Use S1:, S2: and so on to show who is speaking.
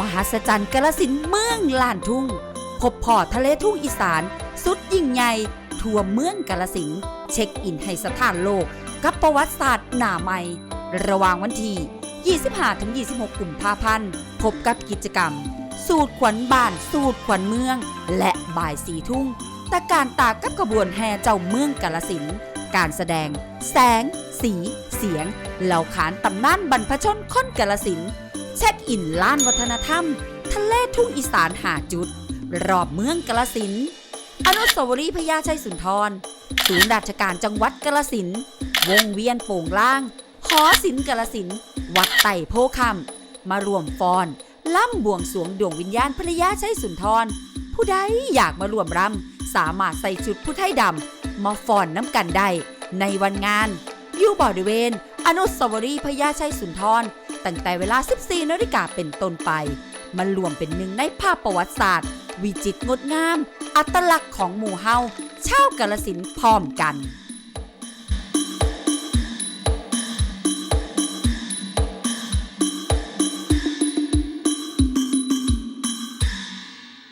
S1: มหัศจรรย์กาลสินเมืองลานทุ่ง พบพอทะเลทุ่งอีสาน สุดยิ่งใหญ่ทั่วเมืองกาลสินเช็คอินให้สถานโลก กับประวัติศาสตร์หน้าใหม่ ระหว่างวันที่ 25-26 กุมภาพันธ์ พบกับกิจกรรม สูตรขวัญบ้านสูตรขวัญเมือง และบ่ายสีทุ่งตะการตากับกระบวนแห่เจ้าเมืองกาลสิน การแสดง แสง สี เสียง เหล่าขานตำนานบรรพชนค้นกาลสิน เช็คอินล้านวัฒนธรรม ทะเลทุ่งอีสานหาจุด รอบเมืองกาลสิน อนุสาวรีย์พญาชัยสุนทร ศูนย์ราชการจังหวัดกาลสิน วงเวียนโป่งล่าง หอศิลป์กาลสิน วัดไต่โพคำมารวมฟอน ล่ำบวงสวงดวงวิญญาณพระยาชัยสุนทร ผู้ใดอยากมารวมรำสามารถใส่ชุดผู้ไทยดำ มาฟอนน้ำกันได้ในวันงาน อยู่บริเวณ อนุสาวรีย์พญาชัยสุนทรตั้งแต่เวลา 14นาฬิกาเป็นต้นไป มันรวมเป็นหนึ่งในภาพประวัติศาสตร์ วิจิตรงดงาม อัตลักษณ์ของหมู่เฮาชาวกาลสินพร้อมกัน